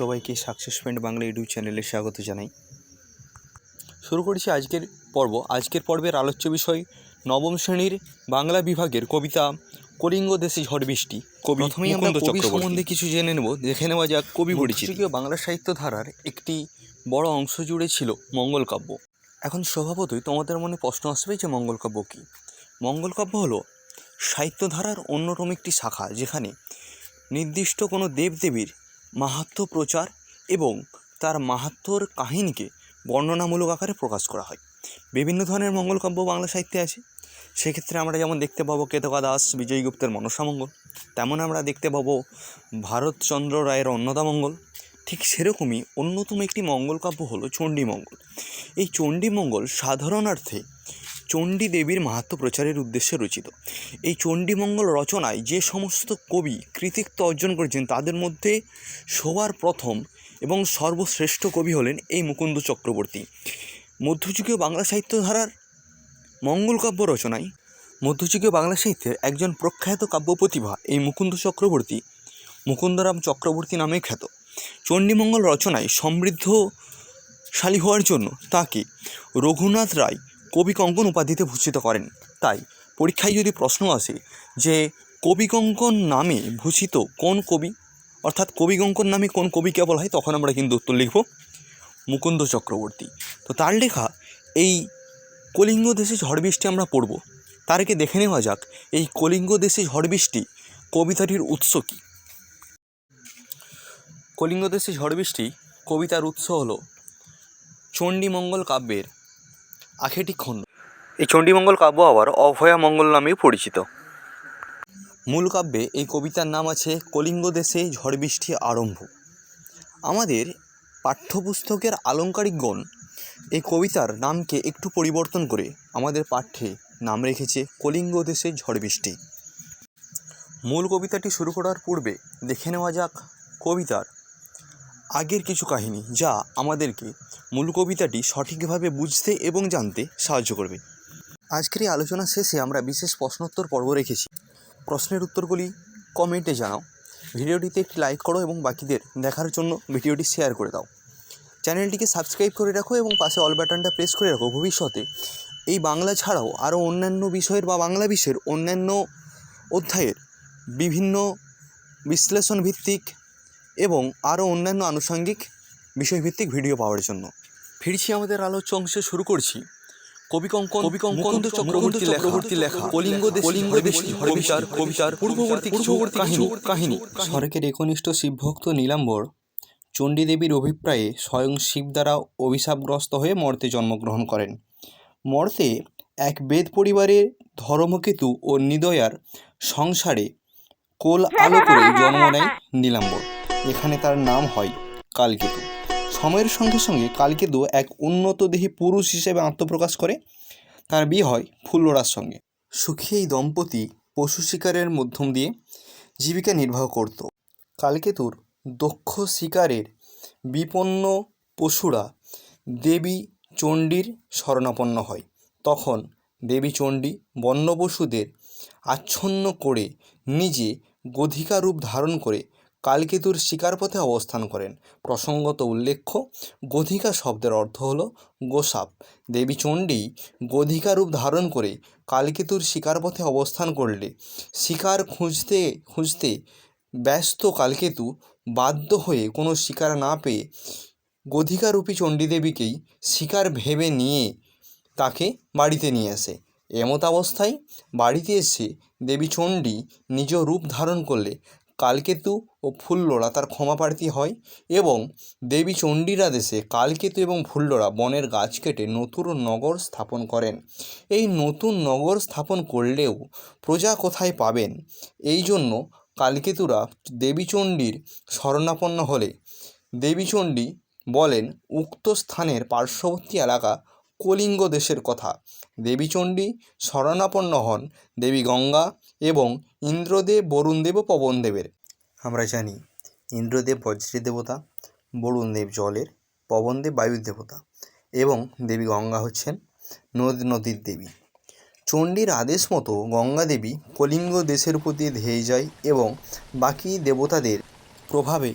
সবাইকে সাকসেসমেন্ট বাংলা ইউটিউব চ্যানেলে স্বাগত জানাই। শুরু করেছি আজকের পর্ব। আজকের পর্বের আলোচ্য বিষয় নবম শ্রেণির বাংলা বিভাগের কবিতা কলিঙ্গ দেশে ঝড় বৃষ্টি। কবি প্রথমেই আমরা কবি সম্বন্ধে কিছু জেনে নেব। দেখে নেওয়া যাক কবি পরিচিতি। বাংলা সাহিত্য ধারার একটি বড় অংশ জুড়ে ছিল মঙ্গল কাব্য। এখন স্বভাবতই তোমাদের মনে প্রশ্ন আসবে যে মঙ্গল কাব্য কী? মঙ্গল কাব্য হলো সাহিত্য ধারার অন্যতম একটি শাখা যেখানে নির্দিষ্ট কোনো দেবদেবীর মাহাত্ম্য প্রচার এবং তার মাহাত্ম্যর কাহিনীকে বর্ণনামূলক আকারে প্রকাশ করা হয়। বিভিন্ন ধরনের মঙ্গলকাব্য বাংলা সাহিত্যে আছে। সেক্ষেত্রে আমরা যেমন দেখতে পাবো কেতকা দাস বিজয় গুপ্তের মনসামঙ্গল তেমন আমরা দেখতে পাবো ভারতচন্দ্র রায়ের অন্নদামঙ্গল ঠিক সেরকমই অন্যতম একটি মঙ্গলকাব্য হলো চণ্ডীমঙ্গল এই চণ্ডীমঙ্গল সাধারণার্থে চণ্ডী দেবীর মাহাত্ম্য প্রচারের উদ্দেশ্যে রচিত। এই চণ্ডীমঙ্গল রচনায় যে সমস্ত কবি কৃতিত্ব অর্জন করেছেন, তাদের মধ্যে সবার প্রথম এবং সর্বশ্রেষ্ঠ কবি হলেন এই মুকুন্দ চক্রবর্তী। মধ্যযুগীয় বাংলা সাহিত্য ধারার মঙ্গলকাব্য রচনায় মধ্যযুগীয় বাংলা সাহিত্যের একজন প্রখ্যাত কাব্য প্রতিভা এই মুকুন্দ চক্রবর্তী, মুকুন্দরাম চক্রবর্তী নামে খ্যাত। চণ্ডীমঙ্গল রচনায় সমৃদ্ধশালী হওয়ার জন্য তাকে রঘুনাথ রায় কবি কঙ্কন উপাধিতে ভূষিত করেন। তাই পরীক্ষায় যদি প্রশ্ন আসে যে কবি কঙ্কন নামে ভূষিত কোন কবি, অর্থাৎ কবি কঙ্কন নামে কোন কবিকে বলা হয়, তখন আমরা কিন্তু উত্তর লিখব মুকুন্দ চক্রবর্তী। তো তার লেখা, এই কলিঙ্গ দেশে ঝড় বৃষ্টি আমরা পড়ব। তার আগে দেখে নেওয়া যাক, এই কলিঙ্গ দেশে ঝড় বৃষ্টি কবিতাটির উৎস কী? কলিঙ্গ দেশে ঝড় বৃষ্টি কবিতার উৎস হলো চণ্ডীমঙ্গল কাব্যের আখেটি খণ্ড এই চণ্ডীমঙ্গল কাব্য আবার অভয়া মঙ্গল নামেও পরিচিত। মূল কাব্যে এই কবিতার নাম আছে কলিঙ্গ দেশে ঝড় বৃষ্টি আরম্ভ। আমাদের পাঠ্যপুস্তকের আলংকারিকগণ এই কবিতার নামকে একটু পরিবর্তন করে আমাদের পাঠ্যে নাম রেখেছে কলিঙ্গ দেশে ঝড় বৃষ্টি। মূল কবিতাটি শুরু করার পূর্বে দেখে নেওয়া যাক কবিতার আগের কিছু কাহিনী যা আমাদেরকে মূল কবিতাটি সঠিকভাবে বুঝতে এবং জানতে সাহায্য করবে। আজকের এই আলোচনা শেষে আমরা বিশেষ প্রশ্নোত্তর পর্ব রেখেছি। প্রশ্নের উত্তরগুলি কমেন্টে জানাও। ভিডিওটিতে একটি লাইক করো এবং বাকিদের দেখার জন্য ভিডিওটি শেয়ার করে দাও। চ্যানেলটিকে সাবস্ক্রাইব করে রাখো এবং পাশে অল বাটনটা প্রেস করে রাখো। ভবিষ্যতে এই বাংলা ছাড়াও আরও অন্যান্য বিষয়ের বা বাংলা বিষয়ের অন্যান্য অধ্যায়ের বিভিন্ন বিশ্লেষণ ভিত্তিক এবং আরও অন্যান্য আনুষঙ্গিক বিষয়ভিত্তিক ভিডিও পাওয়ার জন্য। ফিরছি আমাদের আলোচ্য অংশে শুরু করছি। কবি কঙ্কন কবি চক্রবর্তী চক্রবর্তী লেখা। কলিঙ্গ কলিঙ্গ কবিতার কবিতার পূর্ববর্তী পূর্ববর্তী কাহিনী। কাহিনী। সরকের একনিষ্ঠ শিবভক্ত নীলাম্বর চণ্ডীদেবীর অভিপ্রায়ে স্বয়ং শিব দ্বারা অভিশাপগ্রস্ত হয়ে মর্তে জন্মগ্রহণ করেন। মর্তে এক বেদ পরিবারের ধর্মকেতু ও নিদয়ার সংসারে কোল আলো করে জন্ম নেয় নীলাম্বর। এখানে তার নাম হয় কালকেতু। সময়ের সঙ্গে সঙ্গে কালকেতু এক উন্নত দেহী পুরুষ হিসেবে আত্মপ্রকাশ করে। তার বিয়ে হয় ফুল্লরার সঙ্গে। সুখী এই দম্পতি পশু শিকারের মধ্যম দিয়ে জীবিকা নির্বাহ করত। কালকেতুর দক্ষ শিকারের বিপন্ন পশুরা দেবী চণ্ডীর শরণাপন্ন হয়। তখন দেবী চণ্ডী বন্য পশুদের আচ্ছন্ন করে নিজে গধিকা রূপ ধারণ করে কালকেতুর শিকার পথে অবস্থান করেন। প্রসঙ্গত উল্লেখ্য, গধিকা শব্দের অর্থ হল গোসাপ। দেবী চণ্ডী গধিকা রূপ ধারণ করে কালকেতুর শিকার পথে অবস্থান করলে শিকার খুঁজতে খুঁজতে ব্যস্ত কালকেতু বাধ্য হয়ে কোনো শিকার না পেয়ে গধিকারূপী চণ্ডীদেবীকেই শিকার ভেবে নিয়ে তাকে বাড়িতে নিয়ে আসে। এমত অবস্থায় বাড়িতে এসে দেবী চণ্ডী নিজ রূপ ধারণ করলে কালকেতু ও ফুল্লরা তার ক্ষমাপ্রার্থী হয় এবং দেবী চণ্ডীর আদেশে কালকেতু এবং ফুল্লরা বনের গাছ কেটে নতুন নগর স্থাপন করেন। এই নতুন নগর স্থাপন করলেও প্রজা কোথায় পাবেন? এই জন্য কালকেতুরা দেবীচণ্ডীর শরণাপন্ন হলে। দেবীচণ্ডী বলেন, উক্ত স্থানের পার্শ্ববর্তী এলাকা কলিঙ্গ দেশের কথা। দেবীচণ্ডী শরণাপন্ন হন দেবী গঙ্গা এবং ইন্দ্রদেব, বরুণদেব ও পবনদেবের। আমরা জানি, ইন্দ্রদেব বজ্রের দেবতা বরুণদেব জলের পবনদেব বায়ুর দেবতা এবং দেবী গঙ্গা হচ্ছেন নদ, নদীর দেবী। চণ্ডীর আদেশ মতো গঙ্গা দেবী কলিঙ্গ দেশের প্রতি ধেয়ে যায় এবং বাকি দেবতাদের প্রভাবে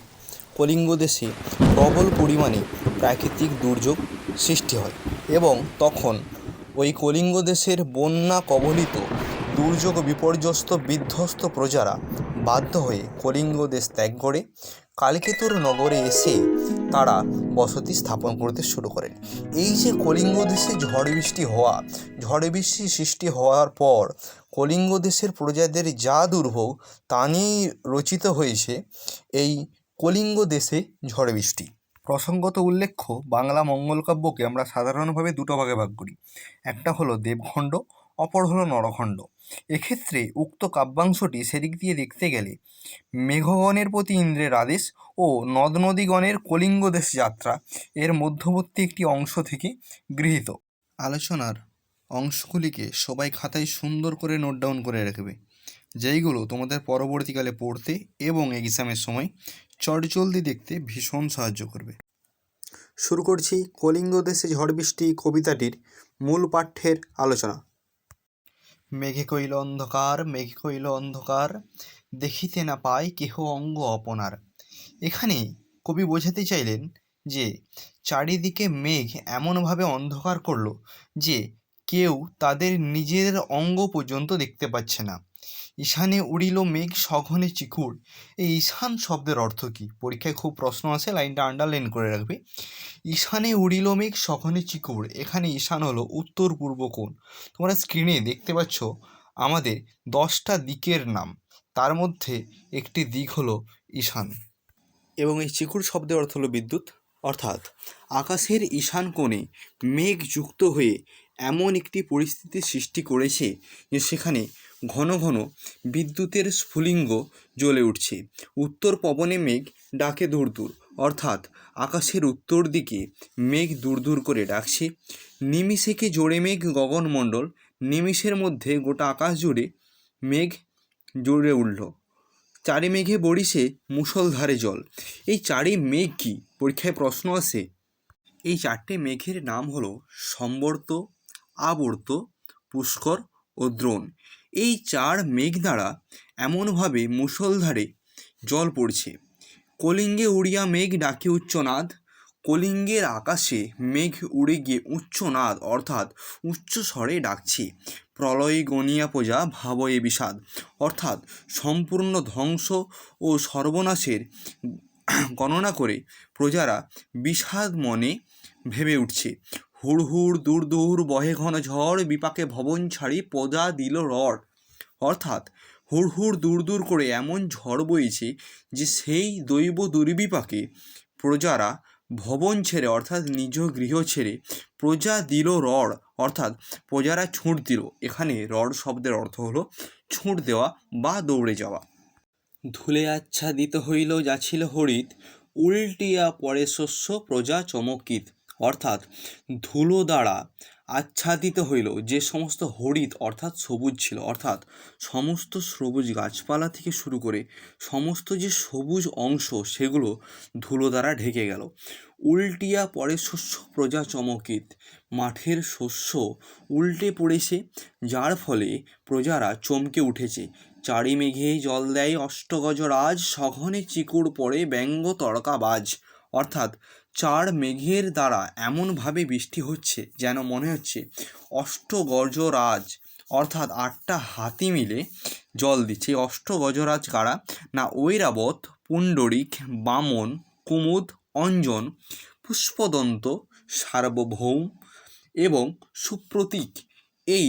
কলিঙ্গ দেশে প্রবল পরিমাণে প্রাকৃতিক দুর্যোগ সৃষ্টি হয় এবং তখন ওই কলিঙ্গ দেশের বন্যা কবলিত দুর্যোগ বিপর্যস্ত বিধ্বস্ত প্রজারা বাধ্য হয়ে কলিঙ্গ দেশ ত্যাগ করে কালকেতুর নগরে এসে তারা বসতি স্থাপন করতে শুরু করেন। এই যে কলিঙ্গ দেশে ঝড় বৃষ্টি হওয়া, ঝড় বৃষ্টি সৃষ্টি হওয়ার পর কলিঙ্গ দেশের প্রজাদের যা দুর্ভোগ, তা নিয়েই রচিত হয়েছে এই কলিঙ্গ দেশে ঝড় বৃষ্টি। প্রসঙ্গত উল্লেখ্য, বাংলা মঙ্গলকাব্যকে আমরা সাধারণভাবে দুটো ভাগে ভাগ করি। একটা হলো দেবখণ্ড অপর হলো নরখণ্ড। এক্ষেত্রে উক্ত কাব্যাংশটি সেদিক দিয়ে দেখতে গেলে মেঘগণের প্রতি ইন্দ্রের আদেশ ও নদ নদীগণের কলিঙ্গ দেশ যাত্রা এর মধ্যবর্তী একটি অংশ থেকে গৃহীত। আলোচনার অংশগুলিকে সবাই খাতায় সুন্দর করে নোট ডাউন করে রাখবে। যেইগুলো তোমাদের পরবর্তীকালে পড়তে এবং এক্সামের সময় চটজলদি দেখতে ভীষণ সাহায্য করবে। শুরু করছি কলিঙ্গ দেশে ঝড় বৃষ্টি কবিতাটির মূল পাঠ্যের আলোচনা। মেঘে কইল অন্ধকার, মেঘে কইল অন্ধকার, দেখিতে না পায় কেহ অঙ্গ অপনার এখানে কবি বোঝাতে চাইলেন যে, চারিদিকে মেঘ এমনভাবে অন্ধকার করল যে, কেউ তাদের নিজের অঙ্গ পর্যন্ত দেখতে পাচ্ছে না। ঈশানে উড়িল মেঘ সঘনে চিকুর। এই ঈশান শব্দের অর্থ কী? পরীক্ষায় খুব প্রশ্ন আছে, লাইনটা আন্ডারলাইন করে রাখবে। ঈশানে উড়িল মেঘ সঘনে চিকুর। এখানে ঈশান হলো উত্তর পূর্ব কোণ। তোমরা স্ক্রিনে দেখতে পাচ্ছ আমাদের দশটা দিকের নাম। তার মধ্যে একটি দিক হলো ঈশান। এবং এই চিকুর শব্দের অর্থ হলো বিদ্যুৎ। অর্থাৎ আকাশের ঈশান কোণে মেঘ যুক্ত হয়ে এমন একটি পরিস্থিতি সৃষ্টি করেছে যে সেখানে ঘন ঘন বিদ্যুতের স্ফুলিঙ্গ জ্বলে উঠছে। উত্তর পবনে মেঘ ডাকে দূর দূর, অর্থাৎ আকাশের উত্তর দিকে মেঘ দূর দূর করে ডাকছে। নিমিষেকে জোরে মেঘ গগনমণ্ডল, নিমিষের মধ্যে গোটা আকাশ জুড়ে মেঘ জুড়ে উঠল। চারি মেঘে বড়িছে মুষলধারে জল। এই চারি মেঘ কি? পরীক্ষায় প্রশ্ন আসে। এই চারটে মেঘের নাম হলো সম্বর্ত, আবর্ত, পুষ্কর ও দ্রোণ। এই চার মেঘ দ্বারা এমনভাবে মুষলধারে জল পড়ছে। কলিঙ্গে উড়িয়া মেঘ ডাকে উচ্চনাদ, কলিঙ্গের আকাশে মেঘ উড়ে গিয়ে উচ্চনাদ, অর্থাৎ উচ্চ স্বরে ডাকছে। প্রলয় গনিয়া প্রজা, ভাবয়ে বিষাদ, অর্থাৎ সম্পূর্ণ ধ্বংস ও সর্বনাশের গণনা করে প্রজারা বিষাদ মনে ভেবে উঠছে। হুড় হুড় দূর দূর বহে ঘন ঝড়, বিপাকে ভবন ছাড়ি প্রজা দিল রড। অর্থাৎ হুড় হুড় দূর দূর করে এমন ঝড় বইছে যে সেই দৈব দুর্বিপাকে প্রজারা ভবন ছেড়ে, অর্থাৎ নিজ গৃহ ছেড়ে প্রজা দিল রড। অর্থাৎ প্রজারা ছুট দিল। এখানে রড শব্দের অর্থ হলো ছুট দেওয়া বা দৌড়ে যাওয়া। ধুলে আচ্ছাদিত হইল যাছিল হরিত, উল্টিয়া পরে শস্য প্রজা চমকিত। অর্থাৎ ধুলো দ্বারা আচ্ছাদিত হইল, যে সমস্ত হরিত অর্থাৎ সবুজ ছিল, অর্থাৎ সমস্ত সবুজ গাছপালা থেকে শুরু করে সমস্ত যে সবুজ অংশ, সেগুলো ধুলো দ্বারা ঢেকে গেল। উল্টিয়া পরে শস্য প্রজা চমকিত, মাঠের শস্য উল্টে পড়েছে, যার ফলে প্রজারা চমকে উঠেছে। চারি মেঘে জল দেয় অষ্টগজরাজ সঘনে চিকুর পড়ে ব্যঙ্গ তড়কাবাজ অর্থাৎ চার মেঘের দ্বারা এমনভাবে বৃষ্টি হচ্ছে যেন মনে হচ্ছে অষ্টগজরাজ অর্থাৎ আটটা হাতি মিলে জল দিচ্ছে। এই অষ্টগজরাজ কারা? না, ঐরাবত, পুণ্ডরিক, বামন, কুমুদ, অঞ্জন, পুষ্পদন্ত, সার্বভৌম এবং সুপ্রতীক। এই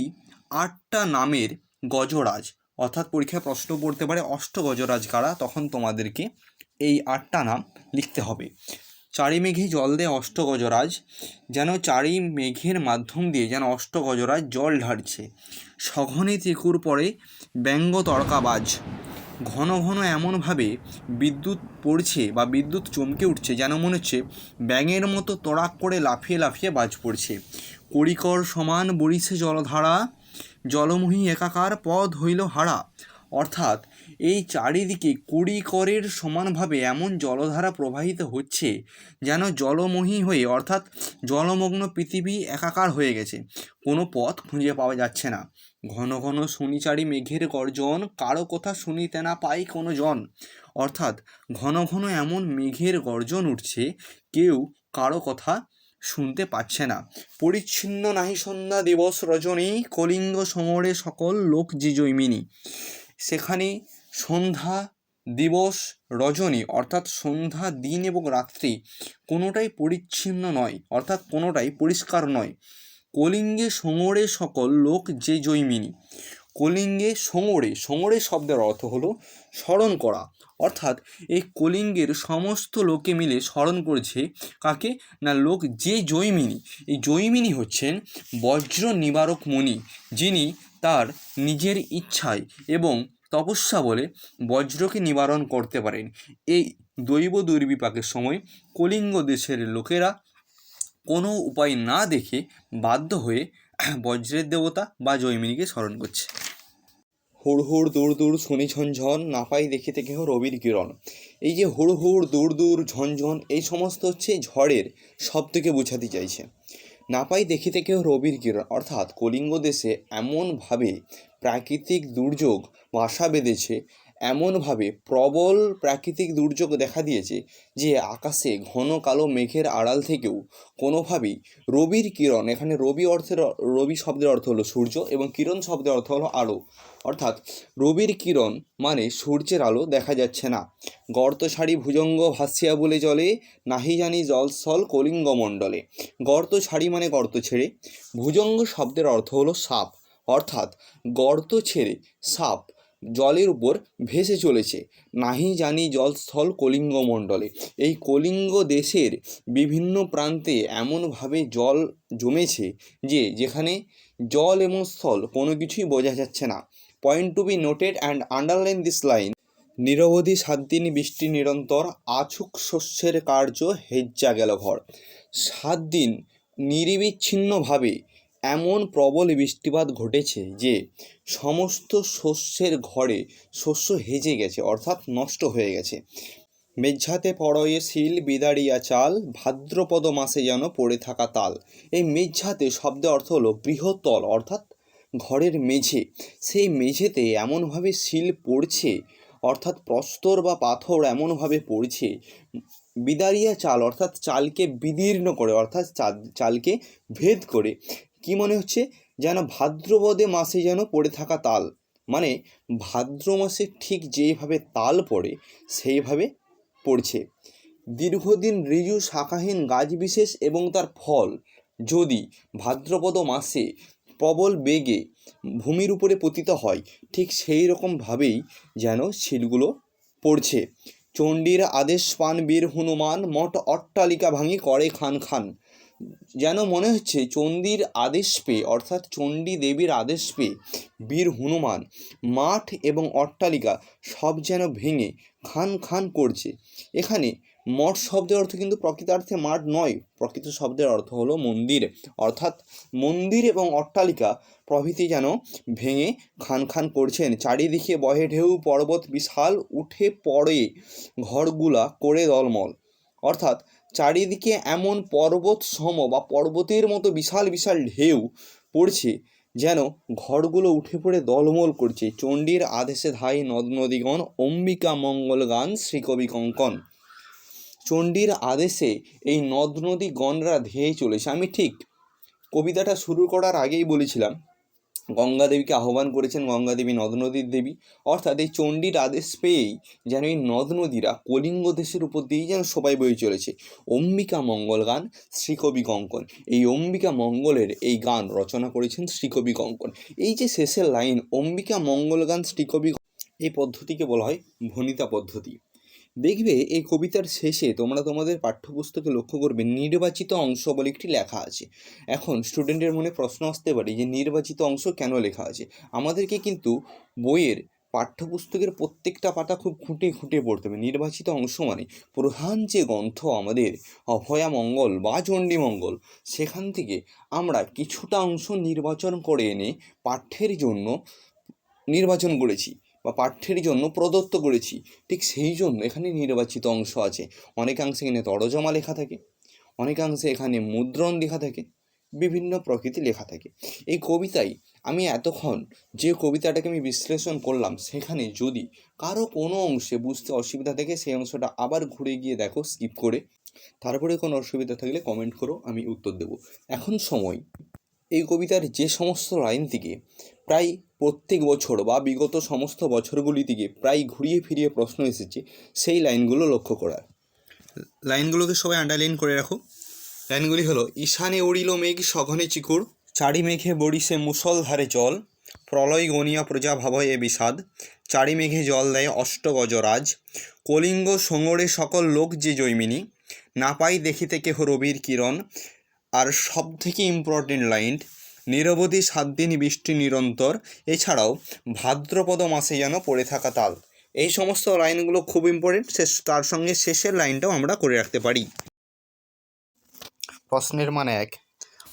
আটটা নামের গজরাজ, অর্থাৎ পরীক্ষায় প্রশ্ন পড়তে পারে অষ্টগজরাজ কারা, তখন তোমাদেরকে এই আটটা নাম লিখতে হবে। চারি মেঘে জল দেয় অষ্টগজরাজ, যেন চারি মেঘের মাধ্যম দিয়ে যেন অষ্টগজরাজ জল ঢালছে। সঘনে ত্রিকুর পরে ব্যঙ্গ তর্কাবাজ। ঘন ঘন এমনভাবে বিদ্যুৎ পড়ছে বা বিদ্যুৎ চমকে উঠছে যেন মনে হচ্ছে ব্যাঙের মতো তড়াক করে লাফিয়ে লাফিয়ে বাজ পড়ছে। করিকর সমান বরিছে জলধারা, জলমোহী একাকার পদ হইল হারা। অর্থাৎ এই চারিদিকে কুড়ি করের সমানভাবে এমন জলধারা প্রবাহিত হচ্ছে যেন জলমহী হয়ে, অর্থাৎ জলমগ্ন পৃথিবী একাকার হয়ে গেছে। কোনো পথ খুঁজে পাওয়া যাচ্ছে না। ঘন ঘন শনিচারি মেঘের গর্জন, কারও কথা শুনিতে না পাই কোনো জন। অর্থাৎ ঘন ঘন এমন মেঘের গর্জন উঠছে, কেউ কারও কথা শুনতে পাচ্ছে না। পরিচ্ছিন্ন নাহি সন্ধ্যা দিবস রজনী, কলিঙ্গ সমরে সকল লোক যে জৈমিনী সেখানে সন্ধ্যা, দিবস, রজনী, অর্থাৎ সন্ধ্যা, দিন এবং রাত্রি কোনোটাই পরিচ্ছিন্ন নয়, অর্থাৎ কোনোটাই পরিষ্কার নয়। কলিঙ্গে সোঙরে সকল লোক যে জৈমিনী। কলিঙ্গে সোঙরে সোঙরে শব্দের অর্থ হলো স্মরণ করা, অর্থাৎ এই কলিঙ্গের সমস্ত লোকে মিলে স্মরণ করছে কাকে? না, লোক যে জৈমিনী। এই জৈমিনী হচ্ছেন বজ্র নিবারক মুনি, যিনি তার নিজের ইচ্ছায় এবং তপস্যা বলে বজ্রকে নিবারণ করতে পারেন। এই দৈব দুর্বিপাকের সময় কলিঙ্গ দেশের লোকেরা কোনো উপায় না দেখে বাধ্য হয়ে বজ্রের দেবতা বা জৈমিনীকে স্মরণ করছে। হুড় হুড় দূর দূর শুনি ঝনঝন, না পাই দেখিতে কেহ রবির কিরণ। এই যে হুড় হুড় দূর দূর ঝনঝন, এই সমস্ত হচ্ছে ঝড়ের শব্দকে বোঝাতে চাইছে। না পাই দেখিতে কেউ রবির কিরণ। অর্থাৎ কলিঙ্গ দেশে এমনভাবে প্রাকৃতিক দুর্যোগ বাসা বেঁধেছে এমনভাবে প্রবল প্রাকৃতিক দুর্যোগ দেখা দিয়েছে যে আকাশে ঘন কালো মেঘের আড়াল থেকেও কোনোভাবেই রবির কিরণ, এখানে রবি অর্থের রবি শব্দের অর্থ হলো সূর্য এবং কিরণ শব্দের অর্থ হলো আলো। অর্থাৎ রবির কিরণ মানে সূর্যের আলো দেখা যাচ্ছে না। গর্ত ছাড়ি ভুজঙ্গ ভাসিয়া বলে জলে নাহি জানি জলস্থল কলিঙ্গ মণ্ডলে। গর্ত ছাড়ি মানে গর্ত ছেড়ে, ভুজঙ্গ শব্দের অর্থ হলো সাপ। অর্থাৎ গর্ত ছেড়ে সাপ জলের উপর ভেসে চলেছে। নাহি জানি জলস্থল কলিঙ্গ মণ্ডলে এই কলিঙ্গ দেশের বিভিন্ন প্রান্তে এমনভাবে জল জমেছে যে, যেখানে জল এবং স্থল কোনো কিছুই বোঝা যাচ্ছে না। Point to be noted and underline this line নিরবধি সাত দিন বৃষ্টি নিরন্তর, আছুক শস্যের কার্য হেজ্জা গেল ঘর। সাত দিন নিরবিচ্ছিন্নভাবে এমন প্রবল বৃষ্টিপাত ঘটেছে যে সমস্ত শস্যের ঘরে শস্য হেজে গেছে, অর্থাৎ নষ্ট হয়ে গেছে। মেঝাতে পড়য়ে শিল বিদাড়িয়া চাল, ভাদ্রপদ মাসে যেন পড়ে থাকা তাল। এই মেঝাতে শব্দের অর্থ হলো বৃহত্তল, অর্থাৎ ঘরের মেঝে। সেই মেঝেতে এমনভাবে শিল পড়ছে, অর্থাৎ প্রস্তর বা পাথর এমনভাবে পড়ছে, বিদারিয়া চাল, অর্থাৎ চালকে বিদীর্ণ করে, অর্থাৎ চালকে ভেদ করে। কি মনে হচ্ছে? যেন ভাদ্রপদে মাসে যেন পড়ে থাকা তাল। মানে ভাদ্র মাসে ঠিক যেইভাবে তাল পড়ে, সেইভাবে পড়ছে। দীর্ঘদিন ঋজু শাখাহীন গাছ বিশেষ এবং তার ফল। যদি ভাদ্রপদ মাসে প্রবল বেগে ভূমির উপরে পতিত হয়, ঠিক সেই রকমভাবেই যেন শিলগুলো পড়ছে। চণ্ডীর আদেশ পান বীর হনুমান, মঠ অট্টালিকা ভাঙি করে খান খান। যেন মনে হচ্ছে চণ্ডীর আদেশ পেয়ে, অর্থাৎ চণ্ডী দেবীর আদেশ পেয়ে বীর হনুমান, মাঠ এবং অট্টালিকা সব যেন ভেঙে খান খান করছে। এখানে মঠ শব্দের অর্থ কিন্তু প্রকৃতার্থে মাঠ নয়, প্রকৃত শব্দের অর্থ হলো মন্দির। অর্থাৎ মন্দির এবং অট্টালিকা প্রভৃতি যেন ভেঙে খান খান করছেন। চারিদিকে বহে ঢেউ, পর্বত, বিশাল উঠে পড়ে ঘরগুলা করে দলমল। অর্থাৎ চারিদিকে এমন পর্বত সম বা পর্বতের মতো বিশাল বিশাল ঢেউ পড়ছে যেন ঘরগুলো উঠে পড়ে দলমল করছে। চণ্ডীর আদেশে ধাই নদ নদীগণ, অম্বিকা মঙ্গল গান, শ্রীকবি কঙ্কন। চণ্ডীর আদেশে এই নদ নদী গণরা ধেয়ে চলেছে। আমি ঠিক কবিতাটা শুরু করার আগেই বলেছিলাম গঙ্গা দেবীকে আহ্বান করেছেন গঙ্গা দেবী নদ নদীর দেবী। অর্থাৎ এই চণ্ডীর আদেশ পেয়েই যেন এই নদ নদীরা কলিঙ্গ দেশের উপর দিয়েই যেন সবাই বয়ে চলেছে। অম্বিকা মঙ্গল গান, শ্রীকবি কঙ্কন। এই অম্বিকা মঙ্গলের এই গান রচনা করেছেন শ্রীকবি কঙ্কন। এই যে শেষের লাইন, অম্বিকা মঙ্গল গান, শ্রীকবি এই পদ্ধতিকে বলা হয় ভনিতা পদ্ধতি। দেখবে এই কবিতার শেষে তোমরা তোমাদের পাঠ্যপুস্তকে লক্ষ্য করবে নির্বাচিত অংশ বলে একটি লেখা আছে। এখন স্টুডেন্টের মনে প্রশ্ন আসতে পারে যে নির্বাচিত অংশ কেন লেখা আছে? আমাদেরকে কিন্তু বইয়ের পাঠ্যপুস্তকের প্রত্যেকটা পাতা খুব খুঁটে খুঁটে পড়তে হবে। নির্বাচিত অংশ মানে প্রধান যে গ্রন্থ আমাদের অভয়া মঙ্গল বা চণ্ডী মঙ্গল, সেখান থেকে আমরা কিছুটা অংশ নির্বাচন করে এনে পাঠ্যের জন্য নির্বাচন করেছি। বা পাঠ্যের জন্য প্রদত্ত করেছি। ঠিক সেই জন্য এখানে নির্বাচিত অংশ আছে। অনেকাংশে এখানে তরজমা লেখা থাকে, অনেকাংশে এখানে মুদ্রণ লেখা থাকে, বিভিন্ন প্রকৃতি লেখা থাকে। এই কবিতায় আমি এতক্ষণ যে কবিতাটাকে আমি বিশ্লেষণ করলাম, সেখানে যদি কারও কোনো অংশে বুঝতে অসুবিধা থাকে, সেই অংশটা আবার ঘুরে গিয়ে দেখো স্কিপ করে। তারপরে কোনো অসুবিধা থাকলে কমেন্ট করো, আমি উত্তর দেবো। এখন সময়। এই কবিতার যে সমস্ত লাইন থেকে প্রায় প্রত্যেক বছর বা বিগত সমস্ত বছরগুলি থেকে প্রায় ঘুরিয়ে ফিরিয়ে প্রশ্ন এসেছে সেই লাইনগুলো লক্ষ্য করার। লাইনগুলোকে সবাই আন্ডারলাইন করে রাখো। লাইনগুলি হলো, ঈশানে উড়িল মেঘ, সঘনে চিকুর চারি মেঘে বড়িসে মুসলধারে জল প্রলয় গনিয়া প্রজা ভাবয়ে বিষাদ চারি মেঘে জল দেয় অষ্টগজরাজ কলিঙ্গ সোঙরে সকল লোক যে জৈমিনী, না পাই দেখিতে কেহ রবির কিরণ, আর সব থেকে ইম্পর্টেন্ট লাইন নিরবধি সাত দিন বৃষ্টি নিরন্তর। এছাড়াও ভাদ্রপদ মাসে যেন পড়ে থাকা তাল। এই সমস্ত লাইনগুলো খুব ইম্পর্টেন্ট শেষ তার সঙ্গে শেষের লাইনটাও আমরা করে রাখতে পারি। প্রশ্নের মানে এক,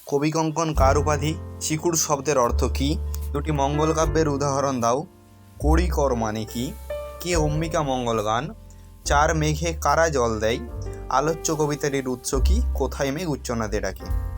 কবি কঙ্কন কার উপাধি? চিকুর শব্দের অর্থ কী? দুটি মঙ্গল কাব্যের উদাহরণ দাও। কড়ি কর মানে কি? কে অম্বিকা মঙ্গল গান? চার মেঘে কারা জল দেয়? আলোচ্য কবিতাটির উৎস কি? কোথায় মেঘ উচ্চনাদে ডাকে?